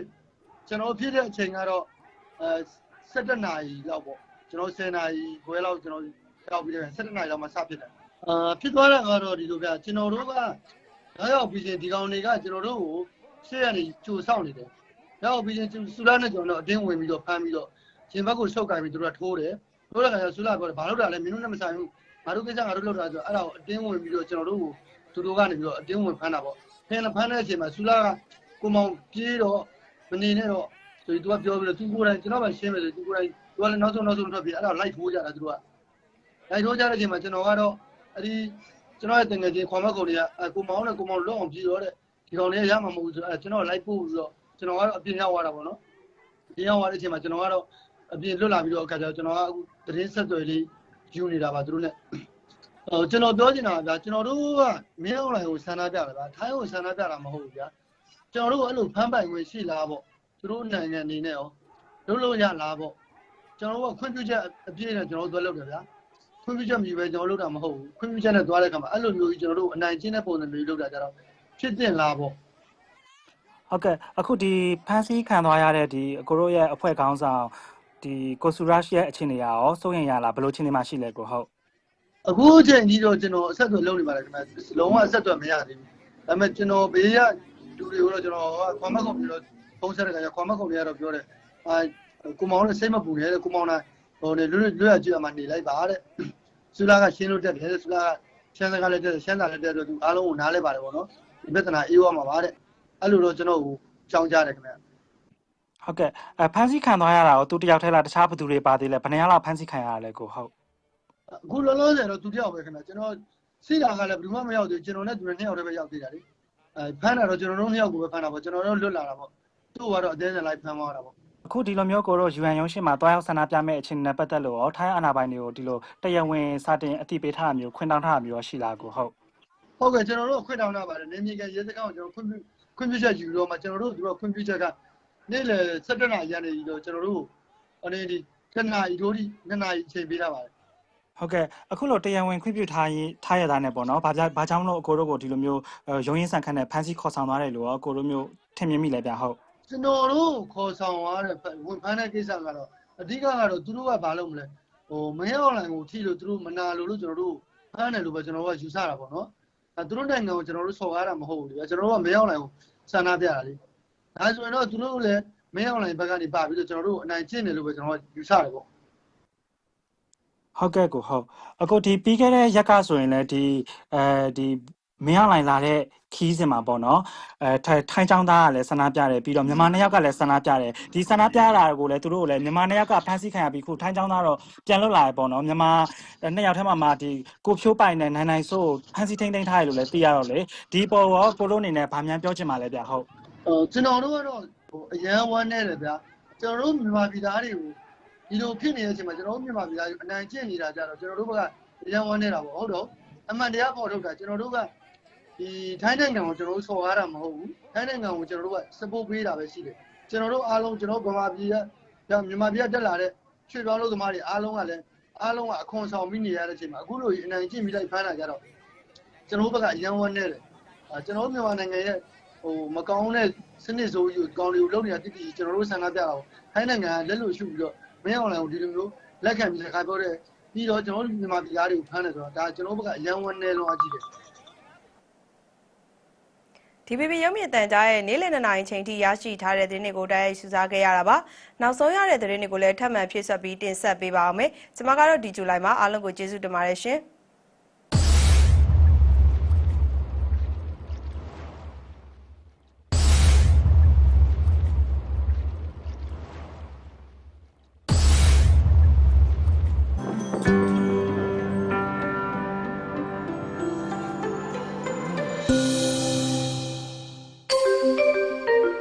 ကျွန်တော်ဖြစ်တဲ့အချိန်ကတော့အဲ17နာရီလောက်ပေါ့ကျွန်တော်10နာရီခွဲလောက်ကျွန်တော်ရောက်ပြီးတယ်17နာရီလောက်မှစဖြစ်တယ်အာဖြစ်သွားတာကတော့ဒီလိုဗျကျွန်တော်တို့ကရောက်ပြီးချင်းဒီကောင်တွေကကျွန်တော်တို့ကိုရှေ့ကနေကြိုဆောက်နေတယ်ရောက်ပြီးချင်းဆူလာနဲ့ကျွန်တော်တို့အတင်းဝင်ပြီးတော့ဖမ်းပြီးတော့ရှင်ဘက်ကိုရှုပ်ကိုင်ပြီးတို့ကထိုးတယ်ထိုးတဲ့ခါကျဆူလာပြောတယ်ဘာလို့တာလဲမင်းတို့နဲ့မဆိုင်ဘူးငါတို့ကိစ္စငါတို့လုပ်တာဆိုအဲ့ဒါကိုအတင်းဝင်ပြီးတော့ကျွန်တော်တို့ကိုသူတို့ကနေပြီးတော့အတင်းဝင်ဖမ်းတာပေါ့ဖမ်းဖမ်းတဲ့အချိန်မှာဆူလာကကိုမောင်ပြေးတော့ မနေနဲ့တော့ဆိုပြီးသူကပြောပြီးတော့သူကိုယ်တိုင်ကျွန်တော်မှရှင်းမယ်ဆိုသူကိုယ်တိုင်သူကလည်းနောက်ဆုံးနောက်ဆုံးထွက်ပြီးအဲ့ဒါလိုက်ထိုးကြတာသူတို့ကလိုက်ထိုးကြတဲ့အချိန်မှာကျွန်တော်ကတော့အဲ့ဒီကျွန်တော်ရဲ့တင်ငယ်ချင်းခွန်မကုံတွေကကိုမောင်နဲ့ကိုမောင်လွတ်အောင်ပြီးတော့တဲ့ဒီကောင်လေးရမှာမဟုတ်ဘူးဆိုတော့ကျွန်တော်လိုက်ပို့ပြီးတော့ကျွန်တော်ကတော့အပြင်ရောက်သွားတာပေါ့နော်အပြင်ရောက်သွားတဲ့အချိန်မှာကျွန်တော်ကတော့အပြင်လွတ်လာပြီးတော့အခါကျတော့ကျွန်တော်ကအခုသတင်းဆက်သွယ်လေးယူနေတာပါသူတို့နဲ့ဟိုကျွန်တော်ပြောချင်တာကဗျာကျွန်တော်တို့ကမင်းအွန်လိုင်းကိုဆန္ဒပြတာဗျာထိုင်းကိုဆန္ဒပြတာမဟုတ်ဘူးဗျာ ကျွန်တော်တို့အဲ့လိုဖမ်းပိုင်ဝင်ရှိလားပေါ့သူတို့နိုင်ငံအနေနဲ့ရောလုပ်လို့ရလားပေါ့ကျွန်တော်တို့ကခွင့်ပြုချက်အပြည့်နဲ့ကျွန်တော်တို့သွားလုပ်တယ်ဗျာခွင့်ပြုချက်မြည်ပဲကျွန်တော်လုပ်တာမဟုတ်ဘူးခွင့်ပြုချက်နဲ့သွားတဲ့အခါမှာအဲ့လိုမျိုးကြီးကျွန်တော်တို့အနိုင်ကျင့်တဲ့ပုံစံမျိုးလုပ်တာကြတော့ဖြစ်တင်လားပေါ့ဟုတ်ကဲ့အခုဒီဖန်စီခံသွားရတဲ့ဒီအကိုတို့ရဲ့အဖွဲ့ခေါင်းဆောင်ဒီကိုဆူရရှ်ရဲ့အခြေအနေရောစိုးရင်ရလားဘယ်လိုအခြေအနေမှရှိလဲကိုဟုတ်အခုအချိန်ကြီးတော့ကျွန်တော်အဆက်အသွယ်လုပ်နေပါတယ်ခင်ဗျလုံးဝအဆက်အသွယ်မရသေးဘူးဒါပေမဲ့ကျွန်တော်ဘေးက လူတွေကိုတော့ကျွန်တော်ခွန်မက်ကုန်ပြီးတော့ဖုန်းဆက်တဲ့ခါကျခွန်မက်ကုန်တွေကတော့ပြောတယ်အာကိုမောင်နဲ့စိတ်မပူနဲ့တဲ့ကိုမောင်နဲ့ဟိုလေလွတ်လွတ်ရကြည့်အမှနေလိုက်ပါတဲ့ဆူလာကရှင်းလို့တက်တယ်ဆူလာကရှမ်းစကားလည်းတက်တယ်ရှမ်းသာလည်းတက်တယ်သူအားလုံးကိုနားလဲပါတယ်ပေါ့နော်ဒီပြဿနာအေးဝမှာပါတဲ့အဲ့လိုတော့ကျွန်တော်ကိုကြောင်းကြတယ်ခင်ဗျဟုတ်ကဲ့အဖန်စီခံသွားရတာရောသူတယောက်တည်းလားတခြားဘသူတွေပါသေးလဲဘယ်နှစ်ယောက်လောက်ဖန်စီခံရတာလဲကိုဟုတ်အခုလောလောဆယ်တော့သူတယောက်ပဲခင်ဗျကျွန်တော်စီလာကလည်းဘယ်သူမှမရောက်သေးဘူးကျွန်တော်နဲ့သူနဲ့နှစ်ယောက်တည်းပဲရောက်သေးတာလေ အဲဖမ်းတာတော့ကျွန်တော်တို့နှစ်ယောက်ကိုပဲဖမ်းတာပေါ့ကျွန်တော်တို့လွတ်လာတာပေါ့သူ့ကတော့အသေးစိတ်လိုက်ဖမ်းသွားတာပေါ့အခုဒီလိုမျိုးကိုတော့ UN ရုံးရှင်းမှာတွားရောက်ဆန္ဒပြမဲ့အခြေအနေနဲ့ပတ်သက်လို့ရောထိုင်းအာဏာပိုင်တွေကိုဒီလိုတရားဝင်စတင်အသိပေးထားတာမျိုးခွင့်တောင်းထားတာမျိုးရှိလားကိုဟုတ်ဟုတ်ကဲ့ကျွန်တော်တို့ခွင့်တောင်းတာပါတယ်နေမြေကရဲစခန်းကိုကျွန်တော်ခွင့်ပြုခွင့်ပြုချက်ယူတော့မှကျွန်တော်တို့တို့ခွင့်ပြုချက်ကနေ့လယ်7နာရီရနေပြီးတော့ကျွန်တော်တို့အနေဒီ7နာရီတို့ဒီ2နာရီအချိန်ပေးထားပါတယ် ဟုတ်ကဲ့အခုလိုတရားဝင်ခွင့်ပြုထားရင်ထားရတာနဲ့ပေါ့နော်ဘာကြောင့်ဘာကြောင့်လို့အကိုတို့ကိုဒီလိုမျိုးရုံးရင်းဆန်ခတ်နဲ့ဖန်စီခေါ်ဆောင်သွားတယ်လို့ရောအကိုတို့မျိုးထင်မြင်မိလဲဗျဟုတ်ကျွန်တော်တို့ခေါ်ဆောင်ရတဲ့ဝန်ဖမ်းတဲ့ကိစ္စကတော့အဓိကကတော့သူတို့ကဘာလုပ်မလဲဟိုမင်းအွန်လိုင်းကိုထိလို့သူတို့မနာလို့လို့ကျွန်တော်တို့ဖမ်းတယ်လို့ပဲကျွန်တော်တို့ကယူဆတာပေါ့နော်အဲသူတို့နိုင်ငံကိုကျွန်တော်တို့ဆော်ကားတာမဟုတ်ဘူးလေကျွန်တော်တို့ကမင်းအွန်လိုင်းကိုစန္ဒပြတာလေဒါဆိုရင်တော့သူတို့လည်းမင်းအွန်လိုင်းဘက်ကနေပါပြီးတော့ကျွန်တော်တို့အနိုင်ကျင့်တယ်လို့ပဲကျွန်တော်ကယူဆတယ်ပေါ့ ဟုတ်ကဲ့ကိုဟုတ်အခုဒီပြီးခဲ့တဲ့ရက်ကဆိုရင်လည်းဒီအဲဒီမင်းအောင်လိုင်လာတဲ့ခီးစင်မှာပေါ့နော်အဲထိုင်ထိုင်းချောင်းသားကလည်းဆန္ဒပြတယ်ပြီးတော့မြန်မာနှစ်ယောက်ကလည်းဆန္ဒပြတယ်ဒီဆန္ဒပြတာကိုလည်းသူတို့ကလည်းမြန်မာနှစ်ယောက်ကဖမ်းဆီးခံရပြီးခုထိုင်းချောင်းသားတော့ပြန်လွတ်လာတယ်ပေါ့နော်မြန်မာနှစ်ယောက်ထဲမှာမှဒီကိုဖြိုးပိုင်နဲ့နိုင်နိုင်ဆိုးဖမ်းဆီးထိန်းသိမ်းထားတယ်လို့လည်းသိရတော့လေဒီပေါ်ရောကိုလိုအနေနဲ့ဗာမြန်ပြောချင်ပါလဲဗျဟုတ်ဟိုကျွန်တော်တို့ကတော့ဟိုအရန်ဝမ်းနေတယ်ဗျာကျွန်တော်တို့မြန်မာပြည်သားတွေကို ဒီလိုဖြစ်နေတဲ့အချိန်မှာကျွန်တော်တို့မြန်မာပြည်သားတွေအနိုင်ကျင့်နေတာကြတော့ကျွန်တော်တို့ဘက်ကအရန်ဝမ်းနေတာပေါ့ဟုတ်တော့အမှန်တရားပေါ်ထုတ်တာကျွန်တော်တို့ကဒီထိုင်းနိုင်ငံကိုကျွန်တော်တို့ဆော်ကားတာမဟုတ်ဘူးထိုင်းနိုင်ငံကိုကျွန်တော်တို့က support ပေးတာပဲရှိတယ်ကျွန်တော်တို့အားလုံးကျွန်တော်ဗမာပြည်ကမြန်မာပြည်ကတက်လာတဲ့ရွှေပြောင်းလို့သမားတွေအားလုံးကလည်းအားလုံးကအခွန်ဆောင်ပြီးနေရတဲ့အချိန်မှာအခုလိုအနိုင်ကျင့်ပြီးလိုက်ဖမ်းတာကြတော့ကျွန်တော်တို့ဘက်ကအရန်ဝမ်းနေတယ်အဲကျွန်တော်တို့မြန်မာနိုင်ငံရဲ့ဟိုမကောင်းတဲ့စနစ်ဆိုယူကောင်းတွေကိုလုပ်နေတာတိတိကျွန်တော်တို့ဆန္ဒပြတာပေါ့ထိုင်းနိုင်ငံကလက်လို့ရှုပြီးတော့ မင်းအောင်လိုင်ကိုဒီလိုမျိုးလက်ခံပြီးလက်ခါပြောတဲ့ပြီးတော့ကျွန်တော်တို့မြန်မာပြည်သားတွေကိုဖမ်းတယ်ဆိုတော့ဒါကျွန်တော်တို့ဘက်ကအရန်ဝမ်းနေလုံးအကြည့်တယ် DPP ရုပ်မြင်သံကြားရဲ့နေ့လည်2နာရီချိန်ထိရရှိထားတဲ့သတင်းတွေကိုတိုက်ရိုက်စူးစမ်းခဲ့ရတာပါ။နောက်ဆုံးရတဲ့သတင်းတွေကိုလည်းထပ်မံဖြည့်ဆွတ်ပြီးတင်ဆက်ပေးပါအောင်မယ်။ကျွန်မကတော့ဒီဇူလိုင်မှာအားလုံးကိုကျေးဇူးတင်ပါတယ်ရှင်။